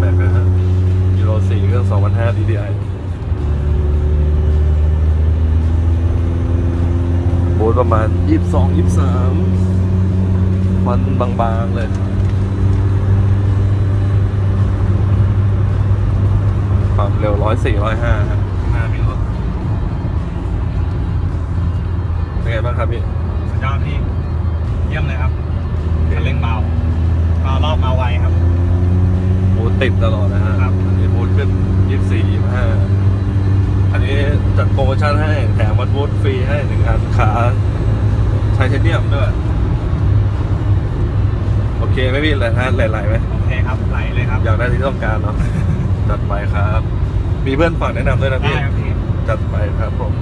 เครื่อง2005 DDI โบทประมาณ22 23มันบางๆเลยความเร็ว104 105ครับข้างหน้ามีรถเป็นไงบ้างครับพี่สุดยอดพี่เยี่ยมเลยครับคันเร่งเบาก็รอบมาไวครับ บูธ ติดตลอดนะฮะครับอันนี้บูธขึ้น24 25อันนี้จัดโปรโมชั่นให้แถมวัดบูธฟรีให้หนึ่งอันขาไทเทเนียมด้วย โอเคไหม่พี่เลยฮะไหลๆไหมโอเคครับไหลเลยครับอยากได้ที่ต้องการเนาะ จัดไปครับ มีเพื่อนฝากแนะนำด้วยนะได้พี่ ครับพี่ จัดไปครับผม